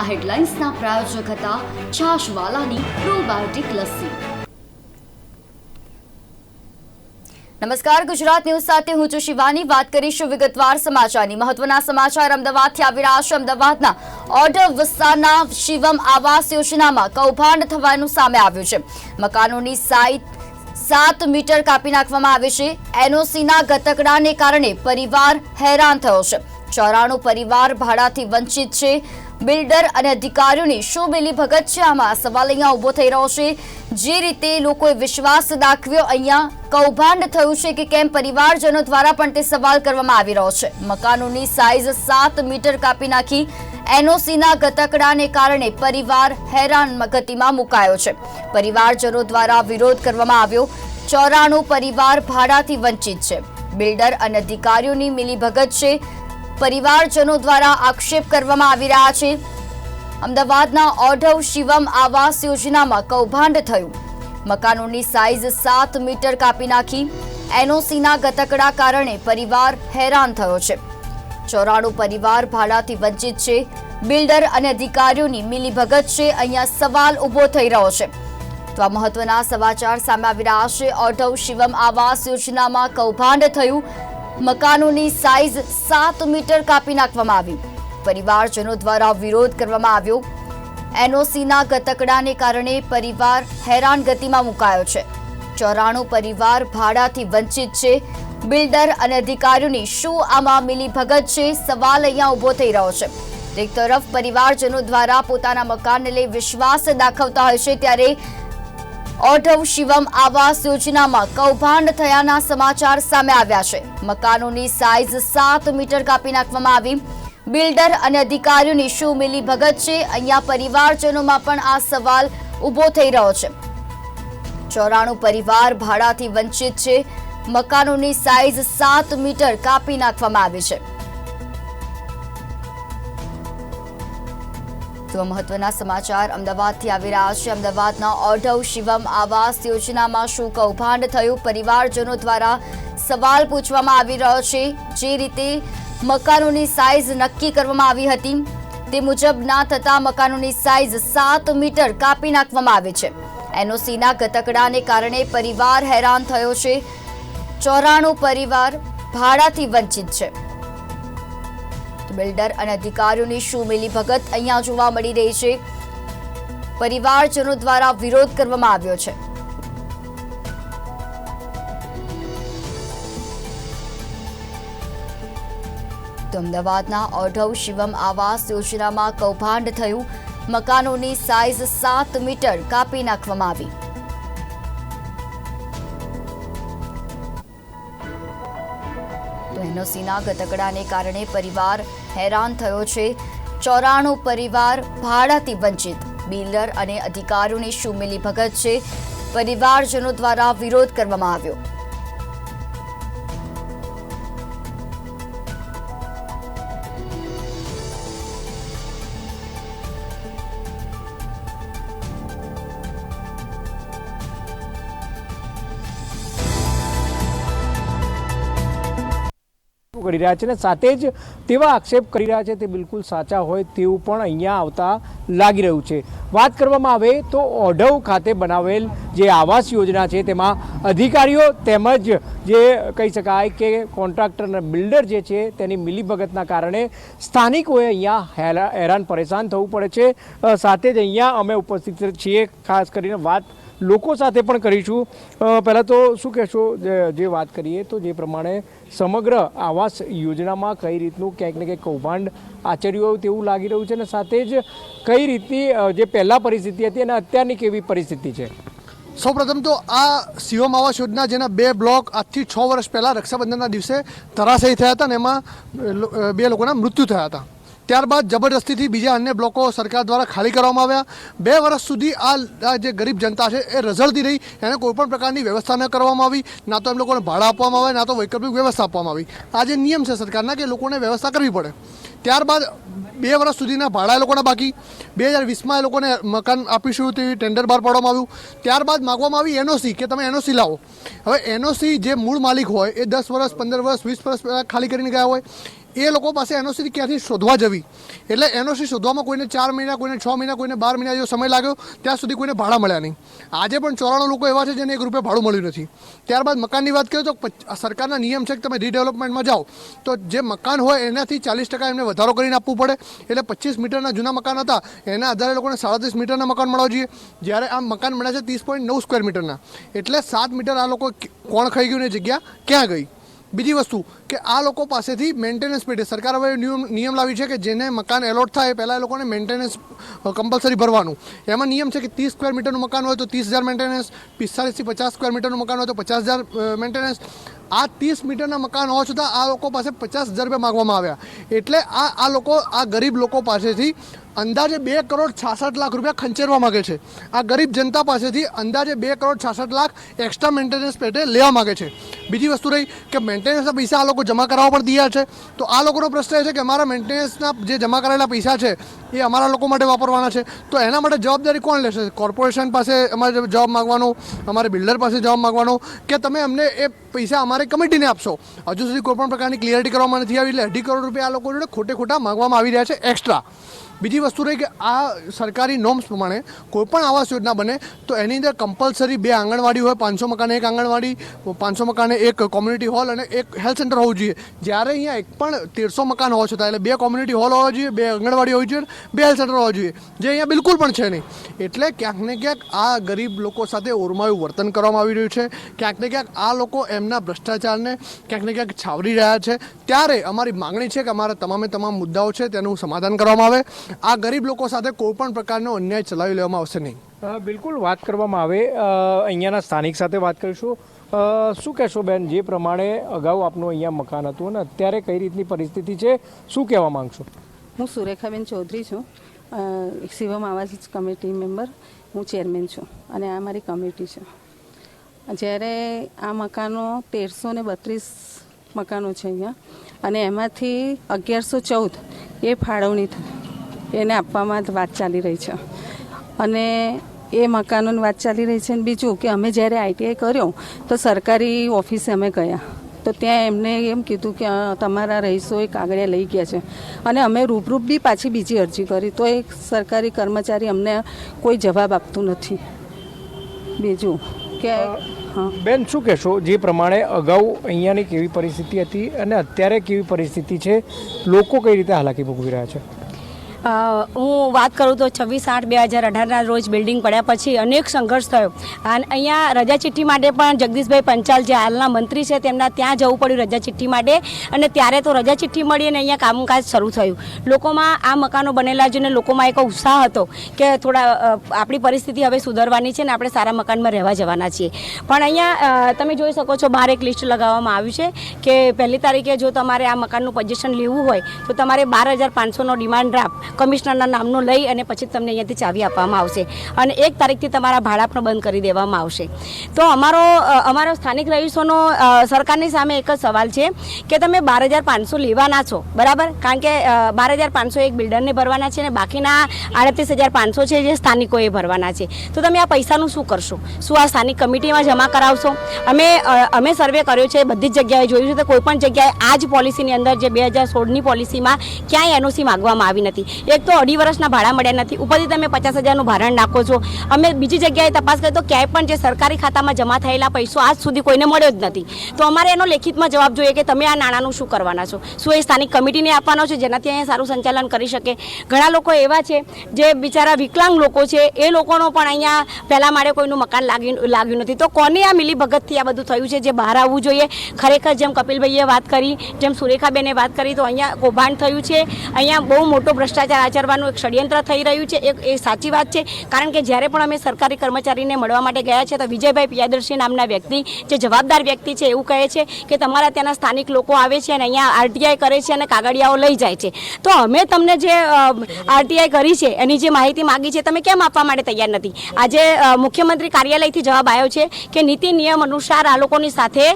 આ હેડલાઇન્સના પ્રાયોજક હતા છાશવાલાની પ્રોબાયોટિક લસ્સી. નમસ્કાર, ગુજરાત ન્યૂઝ સાથે હું છું શિવાની. વાત કરીશું વિગતવાર સમાચારની. મહત્વના સમાચાર અમદાવાદથી આવી રહ્યા છે. અમદાવાદના ઓર્ડર વિસ્તારના શિવમ આવાસ યોજનામાં કૌભાંડ થવાનું સામે આવ્યું છે. મકાનોની સાઈટ સાત મીટર કાપી નાખવામાં આવે છે. એનઓસીના ગતકડાને કારણે પરિવાર હેરાન થયો છે. ચોરાણું પરિવાર ભાડાથી વંચિત છે. બિલ્ડર અને અધિકારીઓની શું ભગત છે. આમાં સવાલ અહીંયા ઊભો થઈ રહ્યો છે. જે રીતે લોકોએ વિશ્વાસ દાખવ્યો, અહીંયા કૌભાંડ થયું છે કે કેમ પરિવારજનો દ્વારા પણ તે સવાલ કરવામાં આવી રહ્યો છે. મકાનોની સાઇઝ સાત મીટર કાપી નાખી એનઓસીના ગતકડાને કારણે પરિવાર હેરાન ગતિમાં મુકાયો છે. પરિવારજનો દ્વારા વિરોધ કરવામાં આવ્યો. ચોરાણું પરિવાર ભાડાથી વંચિત છે. બિલ્ડર અને અધિકારીઓની મિલીભગત છે. પરિવારજનો દ્વારા આક્ષેપ કરવામાં આવી રહ્યા છે. અમદાવાદના ઓઢવ શિવમ આવાસ યોજનામાં કૌભાંડ થયું. મકાનોની સાઇઝ સાત મીટર કાપી નાખી એનઓસીના ગતકડા કારણે પરિવાર હેરાન થયો છે. ચોરાણું પરિવાર ભાડાથી વંચિત છે. બિલ્ડર અને અધિકારીઓની મિલીભગત છે. અહીંયા સવાલ ઊભો થઈ રહ્યો છે. તો આ મહત્વના સમાચાર સામે આવી રહ્યા છે. ઓઢવ શિવમ આવાસ યોજનામાં કૌભાંડ થયું. મકાનોની સાઇઝ સાત મીટર કાપી નાખવામાં આવી. પરિવારજનો દ્વારા વિરોધ કરવામાં આવ્યો. એનઓસીના ગતકડાને કારણે પરિવાર હેરાન ગતિમાં મુકાયો છે. ચોરાણું પરિવાર ભાડાથી વંચિત છે. બિલ્ડર અને અધિકારીઓની શું આમાં મિલી ભગત છે? સવાલ અહીંયા ઊભો થઈ રહ્યો છે. એક તરફ પરિવારજનો દ્વારા પોતાના મકાનને લઈ વિશ્વાસ દાખવતા હોય છે ત્યારે ઓઢવ શિવમ આવાસ યોજનામાં કૌભાંડ થયાના સમાચાર સામે આવ્યા છે. મકાનોની સાઇઝ સાત મીટર કાપી નાખવામાં આવી. બિલ્ડર અને અધિકારીઓની શું મિલી ભગત છે? અહીંયા પરિવારજનોમાં પણ આ સવાલ ઊભો થઈ રહ્યો છે. ચોરાણું પરિવાર ભાડાથી વંચિત છે. મકાનોની સાઇઝ સાત મીટર કાપી નાખવામાં આવી છે. તો મહત્વના સમાચાર અમદાવાદથી આવી રહ્યા છે. અમદાવાદના ઓઢવ શિવમ આવાસ યોજનામાં શું કૌભાંડ થયું. પરિવારજનો દ્વારા સવાલ પૂછવામાં આવી રહ્યો છે. જે રીતે મકાનોની સાઇઝ નક્કી કરવામાં આવી હતી, તે મુજબ ના થતા મકાનોની સાઇઝ સાત મીટર કાપી નાખવામાં આવે છે. એનઓસીના ગતકડાને કારણે પરિવાર હેરાન થયો છે. ચોરાણું પરિવાર ભાડાથી વંચિત છે. બિલ્ડર અને અધિકારીઓની શું મિલી ભગત અહીંયા જોવા મળી રહી છે. પરિવારજનો દ્વારા વિરોધ કરવામાં આવ્યો છે. અમદાવાદના ઓઢવ શિવમ આવાસ યોજનામાં કૌભાંડ થયું. મકાનોની સાઇઝ સાત મીટર કાપી નાખવામાં આવી. તો એનઓસીના ગતકડાને કારણે પરિવાર હેરાન થયો છે. ચોરાણું પરિવાર ભાડાથી વંચિત. બિલ્ડર અને અધિકારીઓની શું મિલી ભગત છે? પરિવારજનો દ્વારા વિરોધ કરવામાં આવ્યો. કરી રહ્યા છે અને સાથે જ તેવા આક્ષેપ કરી રહ્યા છે, તે બિલકુલ સાચા હોય તેવું પણ અહીંયા આવતા લાગી રહ્યું છે. વાત કરવામાં આવે તો ઓઢવ ખાતે બનાવેલ જે આવાસ યોજના છે, તેમાં અધિકારીઓ તેમજ જે કહી શકાય કે કોન્ટ્રાક્ટર અને બિલ્ડર જે છે, તેની મિલીભગતના કારણે સ્થાનિકોએ અહીંયા હેરા- હેરાન પરેશાન થવું પડે છે. સાથે જ અહીંયા અમે ઉપસ્થિત છીએ, ખાસ કરીને વાત લોકો સાથે પણ કરીશું. પહેલાં તો શું કહેશો, જે- વાત કરીએ તો જે પ્રમાણે સમગ્ર આવાસ યોજનામાં કઈ રીતનું ક્યાંક ને ક્યાંક કૌભાંડ આચર્યું હોય તેવું લાગી રહ્યું છે અને સાથે જ કઈ રીતની જે પહેલાં પરિસ્થિતિ હતી અને અત્યારની કેવી પરિસ્થિતિ છે? સૌપ્રથમ તો આ શિવમ આવાસ યોજના, જેના બે બ્લોક આજથી છ વર્ષ પહેલાં રક્ષાબંધનના દિવસે ધરાશયી થયા હતા ને એમાં બે લોકોના મૃત્યુ થયા હતા. ત્યારબાદ જબરદસ્તીથી બીજા અન્ય બ્લોકો સરકાર દ્વારા ખાલી કરવામાં આવ્યા. બે વર્ષ સુધી આ જે ગરીબ જનતા છે એ રઝળતી રહી. એને કોઈપણ પ્રકારની વ્યવસ્થા ન કરવામાં આવી. ના તો એમ લોકોને ભાડા આપવામાં આવે, ના તો વૈકલ્પિક વ્યવસ્થા આપવામાં આવી. આ જે નિયમ છે સરકારના કે લોકોને વ્યવસ્થા કરવી પડે. ત્યારબાદ બે વર્ષ સુધીના ભાડા એ લોકોના બાકી. બે હજાર વીસમાં એ લોકોને મકાન આપીશું તેવી ટેન્ડર બહાર પાડવામાં આવ્યું. ત્યારબાદ માગવામાં આવી એનઓસી કે તમે એનઓસી લાવો. હવે એનઓસી જે મૂળ માલિક હોય એ દસ વર્ષ, પંદર વર્ષ, વીસ વર્ષ ખાલી કરીને ગયા હોય. એ લોકો પાસે એનઓસી ક્યાંથી શોધવા જવી? એટલે એનઓસી શોધવામાં કોઈને ચાર મહિના, કોઈને છ મહિના, કોઈને બાર મહિના જેવો સમય લાગ્યો, ત્યાં સુધી કોઈને ભાડા મળ્યા નહીં. આજે પણ ચોરાણું લોકો એવા છે જેને એક રૂપિયા ભાડું મળ્યું નથી. ત્યારબાદ મકાનની વાત કરીએ તો સરકારના નિયમ છે કે તમે રીડેવલપમેન્ટમાં જાઓ, તો જે મકાન હોય એનાથી ચાલીસ ટકા એમને વધારો કરીને આપવું પડે. એટલે પચીસ મીટરના જૂના મકાન હતા, એના આધારે લોકોને સાડત્રીસ મીટરના મકાન મળવા જોઈએ. જ્યારે આ મકાન મળ્યા છે ત્રીસ પોઈન્ટ નવ સ્ક્વેર મીટરના એટલે સાત મીટર આ લોકો કોણ ખાઈ ગયું ને જગ્યા ક્યાં ગઈ? બીજી વસ્તુ કે આ લોકો પાસેથી મેન્ટેનન્સ પેટે સરકાર હવે નિયમ નિયમ લાવી છે કે જેને મકાન એલોટ થાય પહેલાં એ લોકોને મેન્ટેનન્સ કમ્પલસરી ભરવાનું. એમાં નિયમ છે કે ત્રીસ સ્ક્વેર મીટરનું મકાન હોય તો ત્રીસ હજાર મેન્ટેનન્સ પિસ્તાલીસથી પચાસ સ્ક્વેર મીટરનું મકાન હોય તો પચાસ હજાર મેન્ટેનન્સ આ ત્રીસ મીટરના મકાન હોવા છતાં આ લોકો પાસે પચાસ હજાર રૂપિયા માગવામાં આવ્યા. એટલે આ આ લોકો આ ગરીબ લોકો પાસેથી અંદાજે બે કરોડ છાસઠ લાખ રૂપિયા ખંચેરવા માગે છે. આ ગરીબ જનતા પાસેથી અંદાજે બે કરોડ છાસઠ લાખ એક્સ્ટ્રા મેન્ટેનન્સ પેટે લેવા માગે છે. બીજી વસ્તુ રહી કે મેન્ટેનન્સના પૈસા આ લોકો જમા કરાવવા પણ તૈયાર છે. તો આ લોકોનો પ્રશ્ન એ છે કે અમારા મેન્ટેનન્સના જે જમા કરાયેલા પૈસા છે, એ અમારા લોકો માટે વાપરવાના છે. તો એના માટે જવાબદારી કોણ લેશે? કોર્પોરેશન પાસે અમારે જવાબ માગવાનો, અમારે બિલ્ડર પાસે જવાબ માગવાનો, કે તમે અમને એ પૈસા અમારે કમિટીને આપશો? હજુ સુધી કોઈપણ પ્રકારની ક્લિયરિટી કરવામાં નથી આવી, એટલે અઢી કરોડ રૂપિયા આ લોકો જોડે ખોટે ખોટા માગવામાં આવી રહ્યા છે એક્સ્ટ્રા બીજી વસ્તુ રહી કે આ સરકારી નોર્મ્સ પ્રમાણે કોઈ પણ આવાસ યોજના બને, તો એની અંદર કમ્પલસરી બે આંગણવાડી હોય, પાંચસો મકાને એક આંગણવાડી, પાંચસો મકાને એક કોમ્યુનિટી હોલ અને એક હેલ્થ સેન્ટર હોવું જોઈએ. જ્યારે અહીંયા એક પણ તેરસો મકાન હોવા છતાં, એટલે બે કોમ્યુનિટી હોલ હોવા જોઈએ, બે આંગણવાડી હોવી જોઈએ, બે હેલ્થ સેન્ટર હોવા જોઈએ, જે અહીંયા બિલકુલ પણ છે નહીં. એટલે ક્યાંક ને ક્યાંક આ ગરીબ લોકો સાથે ઓરમાયું વર્તન કરવામાં આવી રહ્યું છે. ક્યાંક ને ક્યાંક આ લોકો એમના ભ્રષ્ટાચારને ક્યાંક ને ક્યાંક છાવરી રહ્યા છે. ત્યારે અમારી માંગણી છે કે અમારા તમામે તમામ મુદ્દાઓ છે, તેનું સમાધાન કરવામાં આવે. આ ગરીબ લોકો સાથે કોઈ પણ પ્રકારનો અન્યાય ચલાવી લેવામાં આવશે નહીં. બિલકુલ વાત કરવામાં આવે. અહીંયાના સ્થાનિક સાથે વાત કરીશું. શું કહેશો બેન? જે પ્રમાણે અગાઉ આપનું અહીંયા મકાન હતું અને અત્યારે કઈ રીતની પરિસ્થિતિ છે શું કહેવા માંગશો? હું સુરેખાબેન ચૌધરી છું. શિવમ આવાસ કમિટી મેમ્બર. હું ચેરમેન છું અને આ મારી કમિટી છે. જ્યારે આ મકાનો તેરસો ને બત્રીસ મકાનો છે અહીંયા અને એમાંથી અગિયારસો ચૌદ એ ફાળવણી થઈ એને આપવામાં જ વાત ચાલી રહી છે. અને એ મકાનોની વાત ચાલી રહી છે અને બીજું કે અમે જ્યારે આઈટીઆઈ કર્યો તો સરકારી ઓફિસે અમે ગયા. તો ત્યાં એમને એમ કીધું કે તમારા રહીશો એ કાગળિયા લઈ ગયા છે. અને અમે રૂબરૂપ બી પાછી બીજી અરજી કરી. તો એક સરકારી કર્મચારી અમને કોઈ જવાબ આપતું નથી. બીજું કે બેન શું કહેશો? જે પ્રમાણે અગાઉ અહીંયાની કેવી પરિસ્થિતિ હતી અને અત્યારે કેવી પરિસ્થિતિ છે? લોકો કઈ રીતે હાલાકી ભોગવી રહ્યા છે? હું વાત કરું તો છવ્વીસ આઠ બે હજાર અઢારના રોજ બિલ્ડિંગ પડ્યા પછી અનેક સંઘર્ષ થયો. અને અહીંયા રજા ચિઠ્ઠી માટે પણ જગદીશભાઈ પંચાલ જે હાલના મંત્રી છે તેમના ત્યાં જવું પડ્યું રજા ચિઠ્ઠી માટે. અને ત્યારે તો રજા ચિઠ્ઠી મળી અને અહીંયા કામકાજ શરૂ થયું. લોકોમાં આ મકાનો બનેલા જોઈને લોકોમાં એક ઉત્સાહ હતો કે થોડા આપણી પરિસ્થિતિ હવે સુધરવાની છે ને આપણે સારા મકાનમાં રહેવા જવાના છીએ. પણ અહીંયા તમે જોઈ શકો છો બહાર એક લિસ્ટ લગાવવામાં આવ્યું છે કે પહેલી તારીખે જો તમારે આ મકાનનું પોઝિશન લેવું હોય તો તમારે બાર હજાર પાંચસોનો ડિમાન્ડ ડ્રાફ્ટ કમિશનરના નામનું લઈ અને પછી તમને અહીંયાથી ચાવી આપવામાં આવશે. અને એક તારીખથી તમારા ભાડા પણ બંધ કરી દેવામાં આવશે. તો અમારો અમારો સ્થાનિક રહીશોનો સરકારની સામે એક જ સવાલ છે કે તમે બાર હજાર પાંચસો લેવાના છો, બરાબર? કારણ કે બાર હજાર પાંચસો એક બિલ્ડરને ભરવાના છે અને બાકીના આડત્રીસ હજાર પાંચસો છે જે સ્થાનિકોએ ભરવાના છે. તો તમે આ પૈસાનું શું કરશો? શું આ સ્થાનિક કમિટીમાં જમા કરાવશો? અમે અમે સર્વે કર્યો છે, બધી જ જગ્યાએ જોયું છે, તો કોઈ પણ જગ્યાએ આ જ પોલિસીની અંદર જે બે હજાર સોળની પોલિસીમાં ક્યાંય એનઓસી માગવામાં આવી નથી. એક તો અઢી વર્ષના ભાડા મળ્યા નથી. ઉપરથી તમે પચાસ હજારનું ભારણ નાખો છો. અમે બીજી જગ્યાએ તપાસ કરી તો ક્યાંય પણ જે સરકારી ખાતામાં જમા થયેલા પૈસો આજ સુધી કોઈને મળ્યો જ નથી. તો અમારે એનો લેખિતમાં જવાબ જોઈએ કે તમે આ નાણાંનું શું કરવાના છો? શું એ સ્થાનિક કમિટીને આપવાનો છે જેનાથી અહીંયા સારું સંચાલન કરી શકે? ઘણા લોકો એવા છે જે બિચારા વિકલાંગ લોકો છે. એ લોકોનો પણ અહીંયા પહેલાં માળે કોઈનું મકાન લાગ્યું લાગ્યું નથી. તો કોને આ મિલી ભગતથી આ બધું થયું છે જે બહાર આવવું જોઈએ? ખરેખર જેમ કપિલભાઈએ વાત કરી, જેમ સુરેખાબેને વાત કરી, તો અહીંયા કૌભાંડ થયું છે. અહીંયા બહુ મોટો ભ્રષ્ટાચાર આચરવાનું એક ષડયંત્ર થઈ રહ્યું છે, એક એ સાચી વાત છે. કારણ કે જ્યારે પણ અમે સરકારી કર્મચારીને મળવા માટે ગયા છે, તો વિજયભાઈ પિયાદર્શી નામના વ્યક્તિ, જે જવાબદાર વ્યક્તિ છે, એવું કહે છે કે તમારા ત્યાંના સ્થાનિક લોકો આવે છે અને અહીંયા આરટીઆઈ કરે છે અને કાગળિયાઓ લઈ જાય છે. તો અમે તમને જે આરટીઆઈ કરી છે, એની જે માહિતી માગી છે, તમે કેમ આપવા માટે તૈયાર નથી? આજે મુખ્યમંત્રી કાર્યાલયથી જવાબ આવ્યો છે કે નીતિ નિયમ અનુસાર આ લોકોની સાથે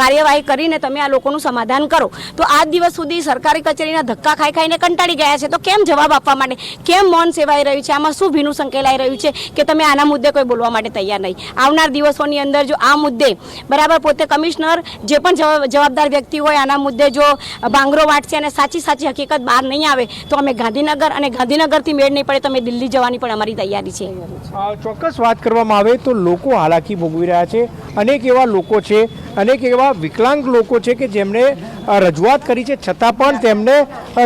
કાર્યવાહી કરીને તમે આ લોકોનું સમાધાન કરો. તો આજ દિવસ સુધી સરકારી કચેરીના ધક્કા ખાઈ ખાઈને કંટાળી ગયા છે. તો કેમ કેમ જવાબ આપવા માટે કેમ મૌન સેવાઈ રહ્યું છે? આમાં શું ભીનું સંકેલાઈ રહ્યું છે કે તમે આના મુદ્દે કોઈ બોલવા માટે તૈયાર નહીં? આવનાર દિવસોની અંદર જો આ મુદ્દે બરાબર પોતે કમિશનર જે પણ જવાબદાર વ્યક્તિ હોય, આના મુદ્દે જો ભાંગરો વાટશે અને સાચી સાચી હકીકત બહાર નહીં આવે, તો અમે ગાંધીનગર અને ગાંધીનગરથી મેળ નહીં પડે, તો અમે દિલ્હી જવાની પણ અમારી તૈયારી છે. ચોક્કસ વાત કરવામાં આવે તો લોકો હાલાકી ભોગવી રહ્યા છે. અનેક એવા લોકો છે, અનેક એવા વિકલાંગ લોકો છે કે જેમણે રજૂઆત કરી છે. છતાં પણ તેમને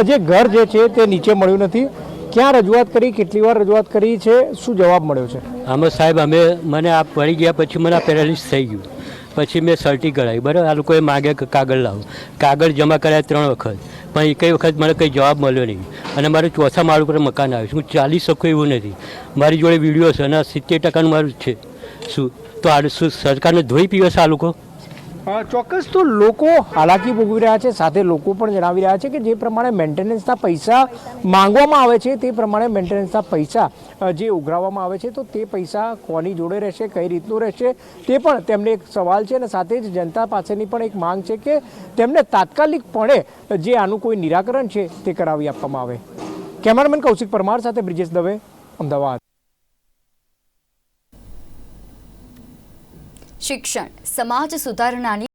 જે ઘર જે છે તે નીચે મળ્યું નથી. ક્યાં રજૂઆત કરી, કેટલી વાર રજૂઆત કરી છે, શું જવાબ મળ્યો છે? આમાં સાહેબ, અમે, મને આ પડી ગયા પછી મને પેરાલિસ થઈ ગયું. પછી મેં સર્ટી કરાવી બરાબર? આ લોકોએ માગે કાગળ લાવો. કાગળ જમા કરાયા ત્રણ વખત. પણ એકય વખત મને કંઈ જવાબ મળ્યો નહીં. અને મારું ચોથા માળ ઉપર મકાન આવ્યું છે. હું ચાલી શકું એવું નથી. મારી જોડે વીડિયો છે અને સિત્તેર ટકાનું મારું છે. શું? તો આ શું સરકારને ધોઈ પીવે છે આ લોકો? ચોક્કસ તો લોકો હાલાકી ભોગવી રહ્યા છે. સાથે લોકો પણ જણાવી રહ્યા છે કે જે પ્રમાણે મેન્ટેનન્સના પૈસા માંગવામાં આવે છે, તે પ્રમાણે મેન્ટેનન્સના પૈસા જે ઉઘરાવવામાં આવે છે, તો તે પૈસા કોની જોડે રહેશે, કઈ રીતનું રહેશે, તે પણ તેમને એક સવાલ છે. અને સાથે જ જનતા પાસેની પણ એક માંગ છે કે તેમને તાત્કાલિકપણે જે આનું કોઈ નિરાકરણ છે, તે કરાવી આપવામાં આવે. કેમેરામેન કૌશિક પરમાર સાથે બ્રિજેશ દવે, અમદાવાદ. શિક્ષણ સમાજ સુધારણાની